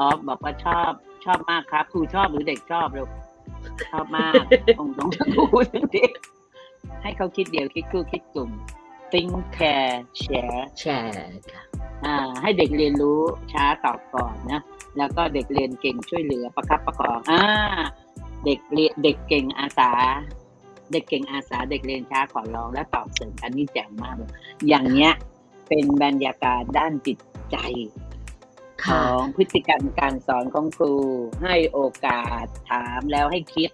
ออฟบอกว่าชอบชอบมากครับครูชอบหรือเด็กชอบลูกชอบมากตรงตรงครูเด็กให้เขาคิดเดียวคิดคู่คิดกลุ่ม think care share แชร์ค่ะอ่า ให้เด็กเรียนรู้ช้าตอบก่อนนะแล้วก็เด็กเรียนเก่งช่วยเหลือประคับประคองอ่าเด็กเรียนเด็กเก่งอาสา เด็กเก่งอาสา เด็กเรียนช้าขอร้องและตอบเสริมอันนี้แจ๋งมากเลยอย่างเนี้ยเป็นบรรยากาศด้านจิตใจ ขค่ะองพฤติกรรมการสอนของครู ให้โอกาสถามแล้วให้คิด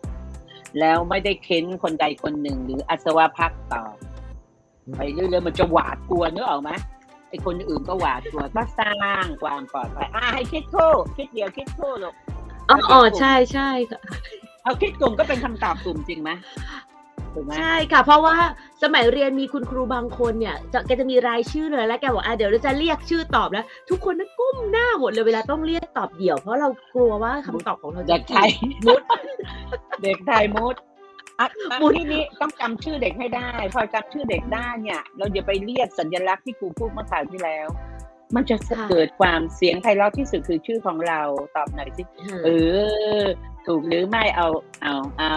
แล้วไม่ได้เค้นคนใดคนหนึ่ง หรืออัศวพักตอบไปเรื่อยๆมันจะหวาดกลัวนึกออกไหมไอ้คนอื่นก็หวาดกลัวก็สร้างความปลอดภัยอ่าให้คิดคู่คิดเดียวคิดคู่ลูกอ๋ออ๋อใช่ใช่ค่ะเอาคิดกลุ่มก็เป็นคำตอบกลุ่มจริงไหมถูกไหมใช่ค่ะ เพราะว่า สมัยเรียนมีคุณครูบางคนเนี่ยจะแกจะมีรายชื่อเลยแล้วแกบอกอะเดี๋ยวเราจะเรียกชื่อตอบแล้ว ทุกคนนั้นก้มหน้าหมดเลยเวลาต้องเรียกตอบเดี่ยว เพราะเรากลัวว่าคำตอบของเราจะเด็กไทยมุด เด็กไทยมุดอะอะมุดที่นี้ต้องจำชื่อเด็กให้ได้ พอจำชื่อเด็กได้เนี่ย เราอย่าไปเรียกสัญลักษณ์ที่ครูพูดเมื่อคราวที่แล้ว มันจะเกิดความเสียงไพเราะที่สุดคือชื่อของเราตอบหน่อยสิเออ ถูกหรือไม่เอาเอาเอา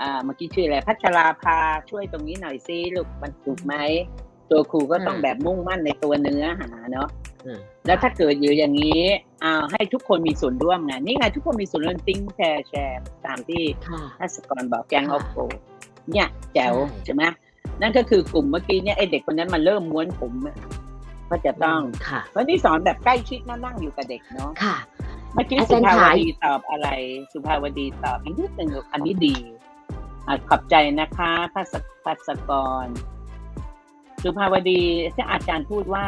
อ่าเมื่อกี้ชื่ออะไรพัชราภาช่วยตรงนี้หน่อยสิลูกมันถูกไหมตัวครูก็ต้องอืมแบบมุ่งมั่นในตัวเนื้อหาเนาะอืมแล้วถ้าเกิดอยู่อย่างนี้อ่าให้ทุกคนมีส่วนร่วมไงนี่ไงทุกคนมีส่วนร่วมติ้งแชร์แชร์ตามที่ค่ะทัศกรบอกแกงอค่ะอฟโฟเนี่ยแจ๋วใช่ใช่ไหมนั่นก็คือกลุ่มเมื่อกี้เนี่ยไอเด็กคนนั้นมันเริ่มม้วนผมอะก็จะต้องค่ะเพราะนี่สอนแบบใกล้ชิดนะนั่งอยู่กับเด็กเนาะค่ะเมื่อกี้อาสุจารย์ภาวขายดีตอบอะไร สุภาวดีตอบอีกนิดหนึ่งอันนี้ดี อะขอบใจนะคะทัศทัศกรสุภาวดีที่อาจารย์พูดว่า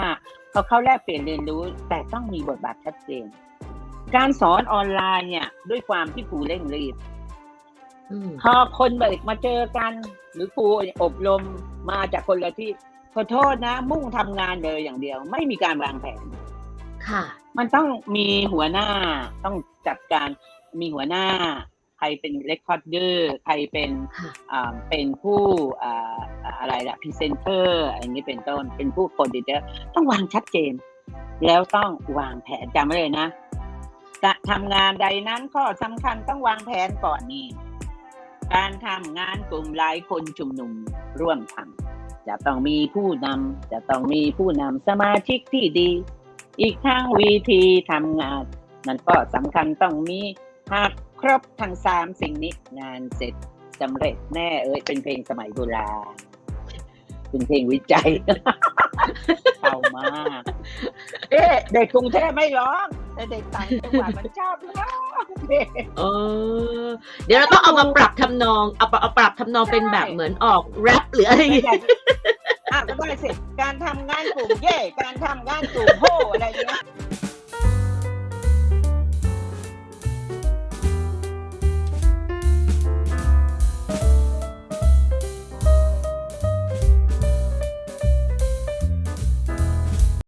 พอเข้าแลกเปลี่ยนเรียนรู้ แต่ต้องมีบทบาทชัดเจน การสอนออนไลน์เนี่ย ด้วยความที่ครูเร่งรีบอืมพอคนเบิกมาเจอกัน หรือครูอบรมมาจากคนละที่ขอโทษนะ มุ่งทำงานเลยอย่างเดียว ไม่มีการวางแผน ค่ะ มันต้องมีหัวหน้าต้องจัดการมีหัวหน้าใค รเป็นเรคคอร์ดเดอร์ใครเป็นค่ะอ่าเป็นผู้อ่าอะไรล่ะพรีเซนเตอร์อย่างนี้เป็นต้นเป็นผู้โคดิเตอร์ต้องวางชัดเจน แล้วต้องวางแผนจำไว้เลยนะจะทำงานใดนั้นข้อสำคัญต้องวางแผนก่อนนี่การทำงานกลุ่มหลายคนชุมนุมร่วมทำจะต้องมีผู้นำจะต้องมีผู้นำสมาชิกที่ดี อีกทั้งวิธีทำงานมันก็สำคัญต้องมีหาก ครบทั้งสามสิ่งนี้งานเสร็จสำเร็จแน่เอ้ยเป็นเพลงสมัยโบราณเป็นเพลงวิจัยเก่ามากเอ๊ะเด็กกรุงเทพไม่ร้องแต่เด็กต่างจังหวัดมันชอบร้องเพลงเออ เดี๋ยวเราต้องเอามาปรับทำนองเอาเอาปรับทำนองเป็นแบบเหมือนออกแรปหรืออะไรอย่างเงี้ยอะก็ได้สิการทำงานกลุ่มเย่การทำงานกลุ่มโฮอะไร